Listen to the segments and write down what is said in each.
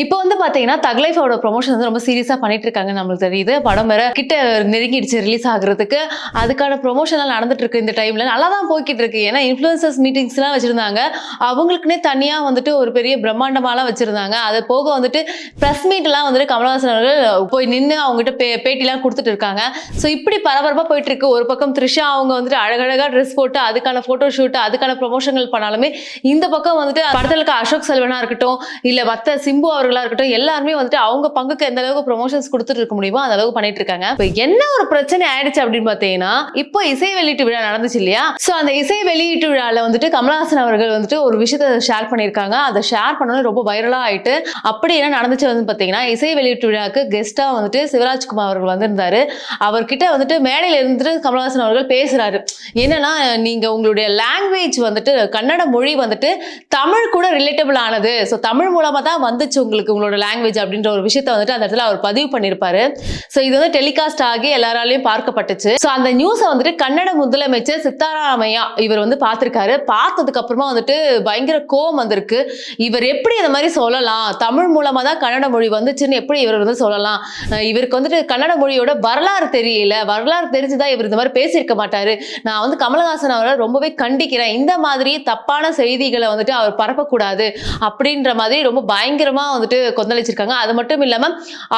இப்போ வந்து பாத்தீங்கன்னா தக்லைஃபோட ப்ரொமோஷன் வந்து ரொம்ப சீரியஸா பண்ணிட்டு இருக்காங்க நம்மளுக்கு தெரியுது. படம் வேற கிட்ட நெருங்கிடுச்சு ரிலீஸ் ஆகுறதுக்கு. அதுக்கான ப்ரொமோஷன் எல்லாம் நடந்துட்டு இருக்கு இந்த டைம்ல நல்லா தான் போய்கிட்டு இருக்கு. ஏன்னா இன்ஃபுளுசர்ஸ் மீட்டிங்ஸ் எல்லாம் வச்சிருந்தாங்க. அவங்களுக்குன்னே தனியா வந்துட்டு ஒரு பெரிய பிரம்மாண்டமாலாம் வச்சிருந்தாங்க. அது போக வந்துட்டு ப்ரெஸ் மீட் எல்லாம் வந்துட்டு கமலஹாசன் அவர்கள் போய் நின்று அவங்ககிட்ட பே பேட்டிலாம் கொடுத்துட்டு இருக்காங்க. ஸோ இப்படி பரபரப்பா போயிட்டு இருக்கு. ஒரு பக்கம் த்ரிஷா அவங்க வந்துட்டு அழகழகா ட்ரெஸ் போட்டு அதுக்கான போட்டோ ஷூட் அதுக்கான ப்ரொமோஷன்கள் பண்ணாலுமே இந்த பக்கம் வந்துட்டு படத்துல இருக்க அசோக் செல்வனா இருக்கட்டும் இல்ல மத்த சிம்பு அவர்களா இருக்கட்டும் எல்லாருமே வந்துட்டு அவங்க பங்குக்கு எந்த அளவுக்கு ப்ரொமோஷன்ஸ் கொடுத்துட்டு இருக்க முடியுமோ அந்த அளவுக்கு பண்ணிட்டு இருக்காங்க. இப்போ என்ன ஒரு பிரச்சனை ஆயிடுச்சு அப்படின்னு பாத்தீங்கன்னா இப்போ இசை வெளியீட்டு விழா நடந்துச்சு இல்லையா? சோ அந்த இசை வெளியீட்டு விழால வந்துட்டு கமலஹாசன் அவர்கள் வந்துட்டு ஒரு விஷயத்த ஷேர் பண்ணியிருக்காங்க. அதை ஷேர் பண்ணணும் ரொம்ப வைரலா ஆயிட்டு அப்படி என்ன நடந்துச்சு வந்து பாத்தீங்கன்னா இசை வெளியீட்டு விழாக்கு கெஸ்டா வந்துட்டு சிவராஜ்குமார் அவர்கள் வந்திருந்தாரு. அவர்கிட்ட வந்துட்டு மேடையில இருந்துட்டு கமலஹாசன் அவர்கள் பேசுறாரு. என்னன்னா நீங்க உங்களுடைய லாங்குவேஜ் வந்துட்டு கன்னட மொழி வந்துட்டு தமிழ் கூட ரிலேட்டபிள் ஆனது. ஸோ தமிழ் மூலமா தான் வந்துச்சு உங்களுக்கு உங்களோட லாங்குவேஜ் அப்படின்ற ஒரு விஷயத்த வந்துட்டு அந்த இடத்துல அவர் பதிவு பண்ணியிருப்பாரு ஸோ இது வந்து டெலிகாஸ்ட் ஆகி எல்லாராலையும் பார்க்கப்பட்டுச்சு. ஸோ அந்த நியூஸை வந்துட்டு கன்னட முதலமைச்சர் சித்தாராமையா இவர் வந்து பார்த்துருக்காரு. பார்த்ததுக்கு அப்புறமா வந்துட்டு பயங்கர கோவம் வந்திருக்கு. இவர் எப்படி இந்த மாதிரி சொல்லலாம்? தமிழ் மூலமா தான் கன்னட மொழி வந்துச்சுன்னு எப்படி இவர் வந்து சொல்லலாம்? இவருக்கு வந்துட்டு கன்னட மொழியோட வரலாறு தெரியல. வரலாறு தெரிஞ்சுதான் இவர் இந்த மாதிரி பேசியிருக்க மாட்டாரு. நான் வந்து கமலஹாசன் அவரை ரொம்பவே கண்டிக்கிறேன். இந்த மாதிரி தப்பான செய்திகளை வந்துட்டு அவர் பரப்பக்கூடாது அப்படின்ற மாதிரி ரொம்ப பயங்கரமா வந்துட்டு கொந்தளிச்சிருக்காங்க. அது மட்டும் இல்லாம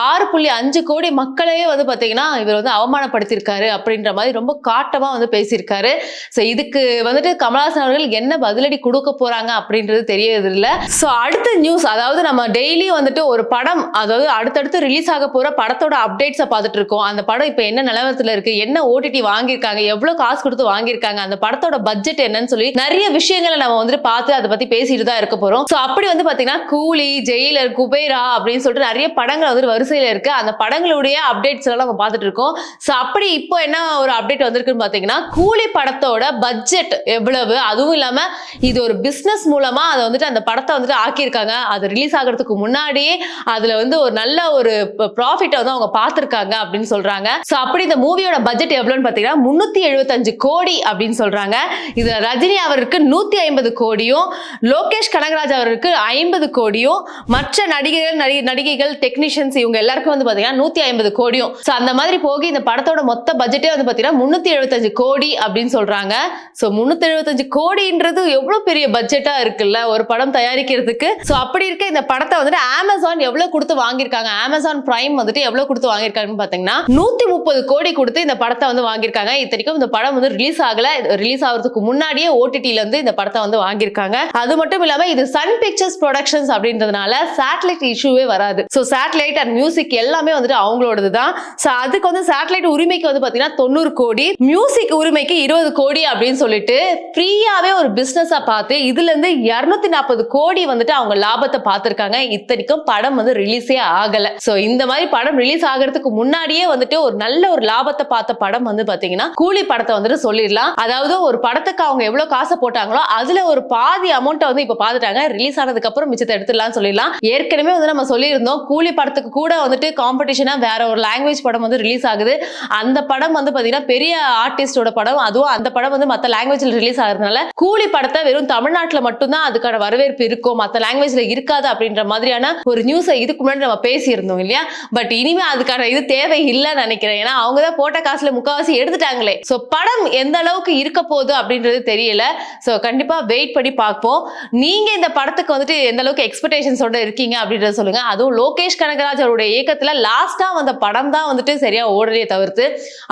ஆறு புள்ளி அஞ்சு கோடி மக்களையே வந்து பாத்தீங்கன்னா இவர் வந்து அவமானப்படுத்தியிருக்காரு அப்படின்ற மாதிரி ரொம்ப காட்டமா வந்து பேசியிருக்காரு. ஸோ இதுக்கு வந்துட்டு கமலஹாசன் அவர்கள் என்ன பதிலடி கொடுக்க போறாங்க அப்படின்றது தெரியறது இல்ல. ஸோ அடுத்த நியூஸ் அதாவது நம்ம டெய்லி வந்துட்டு ஒரு படம் அதாவது அடுத்தடுத்து ரிலீஸ் ஆக போற படத்தோட அப்டேட்ஸை பார்த்துட்டு இருக்கோம். அந்த படம் இப்போ என்ன நிலவரத்துல இருக்கு? என்ன ஓடிடி வாங்கியிருக்காங்க? எவ்வளவு காசு கொடுத்து வாங்கியிருக்காங்க? அந்த படத்தோட பட்ஜெட் என்னன்னு சொல்லி நிறைய விஷயங்களை நம்ம வந்துட்டு பார்த்து அதை பத்தி பேசிட்டு தான் இருக்க போறோம். ஸோ அப்படி வந்து பாத்தீங்கன்னா கூலி ஜெயிலர் குபேரா அப்படின்னு சொல்லிட்டு நிறைய படங்கள் வந்துட்டு வரிசையில இருக்கு. அந்த படங்களுடைய அப்டேட்ஸ் எல்லாம் நம்ம பார்த்துட்டு இருக்கோம். ஸோ அப்படி இப்போ என்ன ஒரு அப்டேட் வந்திருக்குன்னு பார்த்தீங்கன்னா கூலி படத்தோட பட்ஜெட் எவ்வளவு? அதுவும் இல்லாம இது ஒரு பிஸ்னஸ் மூலமா அதை வந்துட்டு அந்த படத்தை வந்துட்டு ஆக்கியிருக்காங்க. அது ரிலீஸ் ஆகிறதுக்கு முன்னாடியே அதுல வந்து ஒரு நல்ல ஒரு ப்ராஃபிட்டை வந்து அவங்க பார்த்துருக்காங்க அப்படின்னு சொல்றாங்க. ஸோ அப்படி இந்த மூவியோட பட்ஜெட் எவ்வளோன்னு பார்த்தீங்கன்னா முன்னூத்தி எழுபத்தஞ்சு கோடி அப்படின்னு சொல்றாங்க. இது ரஜினி அவருக்கு நூத்தி ஐம்பது கோடியும் லோகேஷ் கனகராஜ் அவருக்கு ஐம்பது கோடியும் மற்ற நடிகர்கள் நடி நடிகைகள் டெக்னீஷியன்ஸ் இவங்க எல்லாருக்கும் வந்து பாத்தீங்கன்னா நூத்தி ஐம்பது கோடியும். ஸோ அந்த மாதிரி போகி இந்த படத்தோட மொத்த பட்ஜெட்டே வந்து பாத்தீங்கன்னா முன்னூத்தி எழுபத்தஞ்சு கோடி அப்படின்னு சொல்றாங்க. ஸோ முன்னூத்தி எழுபத்தஞ்சு கோடின்றது எவ்வளவு பெரிய பட்ஜெட்டா இருக்குல்ல? ஒரு படம் தயாரிக்கிறதுக்கு. ஸோ அப்படி இருக்க இந்த படத்தை வந்துட்டு அமேசான் எவ்வளவு கொடுத்து வாங்கியிருக்காங்க? அமேசான் பிரைம் வந்துட்டு எவ்வளவு கொடுத்து வாங்கியிருக்காங்கன்னு பாத்தீங்கன்னா நூத்தி முப்பது கோடி கொடுத்து இந்த படத்தை வந்து வாங்கியிருக்காங்க. இத்தனைக்கும் இந்த படம் வந்து ரிலீஸ் ஆகல. ரிலீஸ் ஆகிறதுக்கு முன்னாடியே ஓடிடியில இருந்து இந்த படத்தை வந்து வாங்கியிருக்காங்க. அது மட்டும் இல்லாம இது சன் பிக்சர்ஸ் ப்ரொடக்ஷன்ஸ் அப்படின்றதுனால சேட்டலைட் இஷ்யூவே வராது. ஸோ சேட்டலைட் அண்ட் மியூசிக் எல்லாமே வந்துட்டு அவங்களோடது தான் ஸோ அதுக்கு வந்து சேட்டலைட் உரிமைக்கு வந்து பாத்தீங்கன்னா தொண்ணூறு கோடி மியூசிக் உரிமைக்கு இருபது கோடி அப்படின்னு சொல்லிட்டு ஃப்ரீயாவே ஒரு பிஸ்னஸாக பார்த்து இதுல இருந்து நாற்பது கோடி வந்துட்டு அவங்க லாபத்தை பார்த்திருக்காங்க. இத்தனைக்கும் படம் வந்து ரிலீஸே ஆகலை. ஸோ இந்த மாதிரி படம் ரிலீஸ் ஆகிறதுக்கு முன்னாடியே வந்துட்டு ஒரு நல்ல ஒரு லாபத்தை பார்த்த படம் வந்து பார்த்தீங்கன்னா கூலி படத்தை வந்துட்டு சொல்லிடலாம். அதாவது ஒரு படத்துக்கு அவங்க எவ்வளவு காசை போட்டாங்களோ அதில் ஒரு பாதி அமௌண்ட்டை வந்து இப்போ பார்த்துட்டாங்க ரிலீஸ் ஆனதுக்கு அப்புறம் மிச்சத்தை எடுத்துடலாம்னு சொல்லிடலாம். ஏற்கனவே வந்து நம்ம சொல்லியிருந்தோம் கூலி படத்துக்கு கூட வந்துட்டு காம்படிஷனாக வேற ஒரு லாங்குவேஜ் படம் வந்து ரிலீஸ் ஆகுது. அந்த படம் வந்து பாத்தீங்கன்னா பெரிய ஆர்டிஸ்டோட படம். அதுவும் அந்த படம் வந்து மத்த லாங்குவேஜ்ல ரிலீஸ் ஆகுறதுனால கூலி படத்தை வெறும் தமிழ்நாட்டுல மட்டும்தான் அதுக்கான வரவேற்பு இருக்கும் மத்த லாங்குவேஜ்ல இருக்காது அப்படின்ற மாதிரியான ஒரு நியூஸை இதுக்கு முன்னாடி நம்ம பேசியிருந்தோம் இல்லையா? பட் இனிமே அதுக்கான இது தேவை இல்லைன்னு நினைக்கிறேன். ஏன்னா அவங்க தான் போட்ட காசுல முக்காவாசி எடுத்துட்டாங்களே. ஸோ படம் எந்த அளவுக்கு இருக்க போகுது அப்படின்றது தெரியல. சோ கண்டிப்பா வெயிட் பண்ணி பார்ப்போம். நீங்க இந்த படத்துக்கு வந்துட்டு எந்த அளவுக்கு எக்ஸ்பெக்டேஷன்ஸோட இருக்கீங்க? அப்படின்றத சொல்லுங்க. அதுவும் லோகேஷ் கனகராஜ் அவருடைய இயக்கத்துல லாஸ்டா வந்த படம் தான் வந்துட்டு சரியா ஓடலையே தவிர்த்து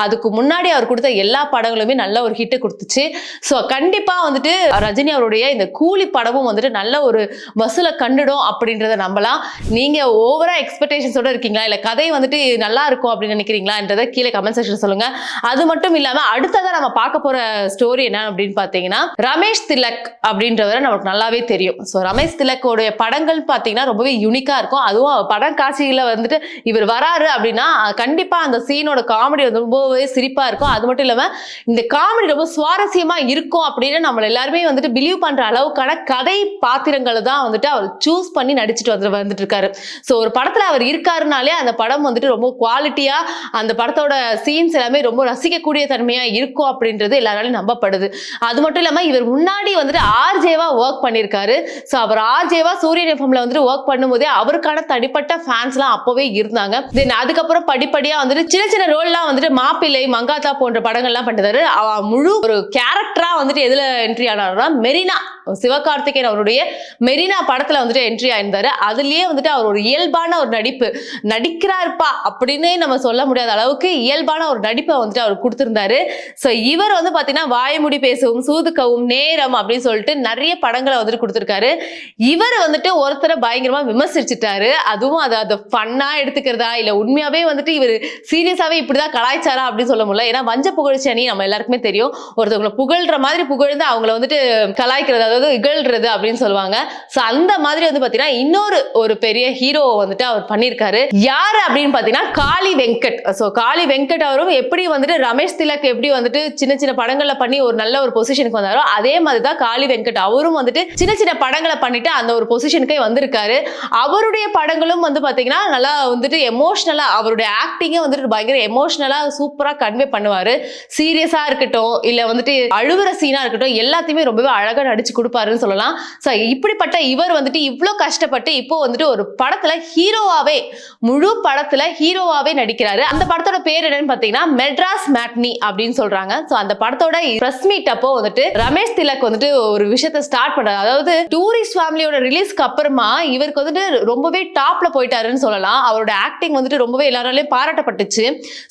அதுக்கு முன்னாடி அவர் கொடுத்த எல்லா படங்களுமே நல்ல ஒரு ஹிட் கொடுத்துச்சு. ஸோ கண்டிப்பா வந்துட்டு ரஜினி அவருடைய இந்த கூலி படமும் வந்துட்டு நல்ல ஒரு வசூலை கண்டுடும் அப்படின்றத நம்பலாம். நீங்க ஓவரா எக்ஸ்பெக்டேஷன்ஸோட இருக்கீங்களா? இல்ல கதை வந்துட்டு நல்லா இருக்கும் அப்படின்னு நினைக்கிறீங்களான்றத கீழே கமெண்ட் செக்ஷன் சொல்லுங்க. அது மட்டும் இல்லாம அடுத்ததான் நம்ம பார்க்க போற ஸ்டோரி என்ன அப்படின்னு பாத்தீங்கன்னா ரமேஷ் திலக் அப்படின்றவரை நமக்கு நல்லாவே தெரியும். ஸோ ரமேஷ் திலக்கோடைய படங்கள் பார்த்தீங்கன்னா ரொம்பவே யூனிக்கா இருக்கும். அதுவும் அவர் படம் காட்சிகளில் வந்துட்டு இவர் வராரு அப்படின்னா கண்டிப்பாக கண்டிப்பா அந்த சீனோட காமெடி வந்து ரொம்பவே சிரிப்பா இருக்கும். அது மட்டும் இல்லாம இந்த காமெடி ரொம்ப சுவாரஸ்யமா இருக்கும் அப்படின்னு நம்ம எல்லாருமே வந்துட்டு பிலீவ் பண்ற அளவுக்கான கதை பாத்திரங்களை தான் வந்துட்டு அவர் சூஸ் பண்ணி நடிச்சுட்டு வந்து வந்துட்டு இருக்காரு. ஸோ ஒரு படத்துல அவர் இருக்காருனாலே அந்த படம் வந்துட்டு ரொம்ப குவாலிட்டியா அந்த படத்தோட சீன்ஸ் எல்லாமே ரொம்ப ரசிக்கக்கூடிய தன்மையா இருக்கும் அப்படின்றது எல்லாராலையும் நம்பப்படுது. அது மட்டும் இல்லாம இவர் முன்னாடி வந்துட்டு ஆர்ஜேவா ஒர்க் பண்ணியிருக்காரு ஸோ அவர் ஆர்ஜேவா சூரியன் எஃப்எம்ல வந்துட்டு ஒர்க் பண்ணும்போதே அவருக்கான தனிப்பட்ட ஃபேன்ஸ்லாம் அப்பவே இருந்தாங்க. தென் அதுக்கப்புறம் படிப்படியா வந்துட்டு சின்ன சின்ன ரோல்லாம் வந்துட்டு மாப்பிள்ளை மங்காத்தா போன்ற படங்கள்லாம் பண்ணிட்டாரு. அவ முழு ஒரு கேரக்டரா வந்துட்டு எதுல என்ட்ரி ஆனாருன்னா மெரினா. சிவகார்த்திகேயன் அவருடைய மெரினா படத்துல வந்துட்டு என்ட்ரி ஆயிருந்தாரு. அதுலயே வந்துட்டு அவர் ஒரு இயல்பான ஒரு நடிப்பு. நடிக்கிறாருப்பா அப்படின்னே நம்ம சொல்ல முடியாத அளவுக்கு இயல்பான ஒரு நடிப்பை வந்துட்டு அவர் கொடுத்திருந்தாரு. ஸோ இவர் வந்து பாத்தீங்கன்னா வாய்மொழி பேசவும் சூதுக்கவும் நேரம் அப்படின்னு சொல்லிட்டு நிறைய படங்களை வந்துட்டு கொடுத்திருக்காரு. இவர் வந்துட்டு ஒருத்தரை பயங்கரமா விமர்சிச்சுட்டாரு. அதுவும் அதை அதை ஃபன்னா எடுத்துக்கிறதா இல்ல உண்மையாவே வந்துட்டு இவர் சீரியஸாவே இப்படிதான் கலாய்ச்சாரா அப்படின்னு சொல்ல முடியல. ஏன்னா வஞ்ச புகழ்ச்சி அணி நம்ம எல்லாருக்குமே தெரியும். ஒருத்தவங்களை புகழ்ற மாதிரி புகழ்ந்து அவங்கள வந்துட்டு கலாய்க்கிறதா அதாவது இகழ்றது அப்படின்னு சொல்லுவாங்க. ஸோ அந்த மாதிரி வந்து பார்த்தீங்கன்னா இன்னொரு ஒரு பெரிய ஹீரோவை வந்துட்டு அவர் பண்ணியிருக்காரு. யார் அப்படின்னு பார்த்தீங்கன்னா காளி வெங்கட். ஸோ காளி வெங்கட் அவரும் எப்படி வந்துட்டு ரமேஷ் திலக் எப்படி வந்துட்டு சின்ன சின்ன படங்களில் பண்ணி ஒரு நல்ல ஒரு பொசிஷனுக்கு வந்தாரோ அதே மாதிரி தான் காளி வெங்கட் அவரும் வந்துட்டு சின்ன சின்ன படங்களை பண்ணிட்டு அந்த ஒரு பொசிஷனுக்கே வந்திருக்காரு. அவருடைய படங்களும் வந்து பார்த்தீங்கன்னா நல்லா வந்துட்டு எமோஷ்னலாக அவருடைய ஆக்டிங்கே வந்துட்டு பயங்கர எமோஷ்னலாக சூப்பராக கன்வே பண்ணுவார். சீரியஸாக இருக்கட்டும் இல்லை வந்துட்டு அழுவுற சீனாக இருக்கட்டும் எல்லாத்தையுமே ரொம்பவே அழகாக நடிச்சு கொடுப்பாருன்னு சொல்லலாம். ஸோ இப்படிப்பட்ட இவர் வந்துட்டு இவ்வளோ கஷ்டப்பட்டு இப்போ வந்துட்டு ஒரு படத்துல ஹீரோவாவே முழு படத்துல ஹீரோவாவே நடிக்கிறாரு. அந்த படத்தோட பேர் என்னன்னு பாத்தீங்கன்னா மெட்ராஸ் மேட்னி அப்படின்னு சொல்றாங்க. ஸோ அந்த படத்தோட ப்ரெஸ் மீட் அப்போ வந்துட்டு ரமேஷ் திலக் வந்துட்டு ஒரு விஷயத்த ஸ்டார்ட் பண்றாரு. அதாவது டூரிஸ்ட் ஃபேமிலியோட ரிலீஸ்க்கு அப்புறமா இவருக்கு வந்துட்டு ரொம்பவே டாப்ல போயிட்டாருன்னு சொல்லலாம். அவரோட ஆக்டிங் வந்துட்டு ரொம்பவே எல்லாராலையும் பாராட்டப்பட்டுச்சு.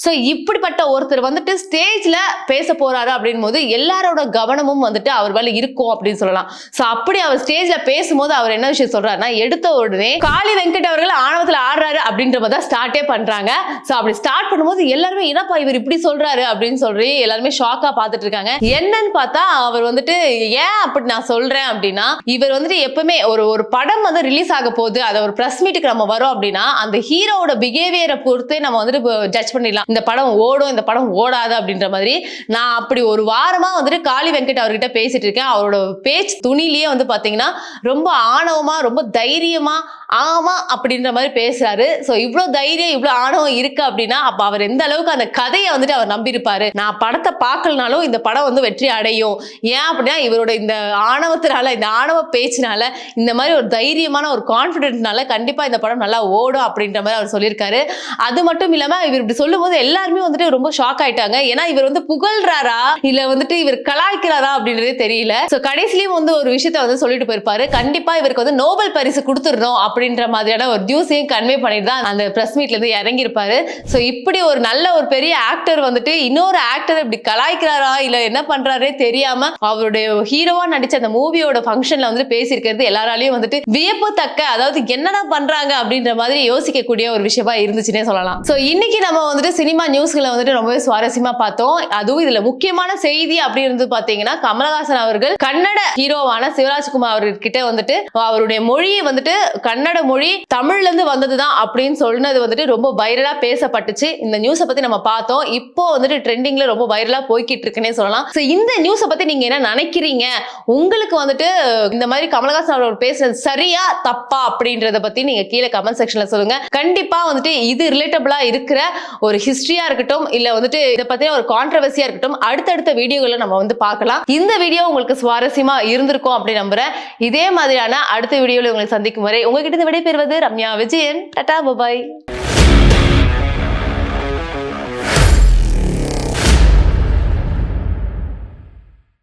ஸோ இப்படிப்பட்ட ஒருத்தர் வந்துட்டு ஸ்டேஜ்ல பேச போறாரு அப்படின் போது எல்லாரோட கவனமும் வந்துட்டு அவர் மேல இருக்கும் அப்படின்னு சொல்லலாம். ஸோ அப்படி அவர் ஸ்டேஜ்ல பேசும்போது அவர் என்ன விஷயம் சொல்றாருன்னா எடுத்த உடனே காளி வெங்கட் அவர்கள் ஆணவத்துல ஆடுறாரு அப்படின்ற மாதிரி தான் ஸ்டார்ட்டே பண்றாங்க. ஸோ அப்படி ஸ்டார்ட் பண்ணும்போது எல்லாருமே என்னப்பா இவர் இப்படி சொல்றாரு அப்படின்னு சொல்லி எல்லாருமே ஷாக்கா பார்த்துட்டு இருக்காங்க. என்னன்னு பார்த்தா அவர் வந்துட்டு ஏன் அப்படி நான் சொல்றேன்? அப்படின்னா இவர் வந்துட்டு எப்பவுமே ஒரு ஒரு படம் வந்து ரிலீஸ் ஆக போகுது. அதை ஒரு பிரஸ் மீட்டுக்கு நம்ம வரோம் அப்படின்னா அந்த ஹீரோவோட பிஹேவியரை பொறுத்தே நம்ம வந்துட்டு ஜட்ஜ் பண்ணிடலாம். இந்த படம் ஓடும் இந்த படம் ஓடாது அப்படின்ற மாதிரி நான் அப்படி ஒரு வாரமா வந்துட்டு காளி வெங்கட் அவர்கிட்ட பேசிட்டு இருக்கேன். அவரோட பேச்சு துணிலேயே வந்து பாத்தீங்கன்னா ரொம்ப ஆணவமா ரொம்ப தைரியமா ஆமா அப்படின்ற மாதிரி பேசுறாரு. ஸோ இவ்வளோ தைரியம் இவ்வளோ ஆணவம் இருக்கு அப்படின்னா அப்ப அவர் எந்த அளவுக்கு அந்த கதையை வந்துட்டு அவர் நம்பியிருப்பாரு? நான் படத்தை பார்க்கலனாலும் இந்த படம் வந்து வெற்றி அடையும். ஏன் அப்படின்னா இவரோட இந்த ஆணவத்தினால இந்த ஆணவ பேச்சினால இந்த மாதிரி ஒரு தைரியமான ஒரு கான்ஃபிடென்ட்னால கண்டிப்பா இந்த படம் நல்லா ஓடும் அப்படின்ற மாதிரி அவர் சொல்லியிருக்காரு. அது மட்டும் இல்லாம இவர் இப்படி சொல்லும்போது எல்லாருமே வந்துட்டு ரொம்ப ஷாக் ஆயிட்டாங்க. ஏன்னா இவர் வந்து புகழ்றாரா? இல்ல வந்துட்டு இவர் கலாய்க்கிறாரா அப்படின்றதே தெரியல. ஸோ கடைசிலையும் வந்து ஒரு விஷயத்த வந்து சொல்லிட்டு போயிருப்பாரு. கண்டிப்பா இவருக்கு வந்து நோபல் பரிசு கொடுத்துடணும் அப்படின்ற மாதிரியான ஒரு நியூஸையும் கன்வே பண்ணிட்டு தான் அந்த பிரஸ் மீட்ல இருந்து இறங்கியிருப்பாரு. ஸோ இப்படி ஒரு நல்ல ஒரு பெரிய ஆக்டர் வந்துட்டு இன்னொரு ஆக்டர் இப்படி கலாய்க்கிறாரா? இல்ல என்ன பண்றாரே தெரியாம அவருடைய ஹீரோவா நடிச்ச அந்த மூவியோட ஃபங்க்ஷன்ல வந்து பேசியிருக்கிறது எல்லாராலையும் வந்துட்டு வியப்பு தக்க அதாவது என்னடா பண்றாங்க அப்படின்ற மாதிரி யோசிக்கக்கூடிய ஒரு விஷயமா இருந்துச்சுன்னே சொல்லலாம். ஸோ இன்னைக்கு நம்ம வந்துட்டு சினிமா நியூஸ்களை வந்துட்டு ரொம்பவே சுவாரஸ்யமா பார்த்தோம். அதுவும் இதுல முக்கியமான செய்தி அப்படி இருந்து பாத்தீங்கன்னா கமலஹாசன் அவர்கள் கன்னட ஹீரோவான சிவராஜ்குமார் அவர்கிட்ட வந்துட்டு அவருடைய மொழியை வந்துட்டு கன்னட மொழி தமிழ்ல இருந்து வந்ததுதான் அப்படின்னு சொன்னது வந்துட்டு ரொம்ப வைரலா பேசப்பட்டுச்சு. இந்த நியூஸை பத்தி நம்ம பார்த்தோம். இப்போ வந்துட்டு ட்ரெண்டிங்ல ரொம்ப வைரலா போய்கிட்டு இருக்குன்னே சொல்லலாம். ஸோ இந்த நியூஸை பத்தி நீங்க என்ன நினைக்கிறீங்க? உங்களுக்கு வந்துட்டு இந்த மாதிரி கமலஹாசன் அவர் பேசுறது சரியா தப்பா அப்படின்றத பத்தி நீங்க கீழே கமெண்ட் செக்ஷன்ல சொல்லுங்க. கண்டிப்பா வந்துட்டு இது ரிலேட்டபிளா இருக்கிற ஒரு ஹிஸ்டரியா இருக்கட்டும் இல்ல வந்துட்டு இதை பத்தின ஒரு கான்ட்ரவர்சியா இருக்கட்டும் அடுத்தடுத்த வீடியோகளை நம்ம வந்து பார்க்கலாம். இந்த வீடியோ உங்களுக்கு சுவாரஸ்யமா இருந்திருக்கும் அப்படி நம்புறேன். இதே மாதிரியான அடுத்த வீடியோல உங்களை சந்திக்கும் வரை உங்ககிட்ட இருந்து விடைபெறுவது ரம்யா விஜயன் டட்டா பபாய்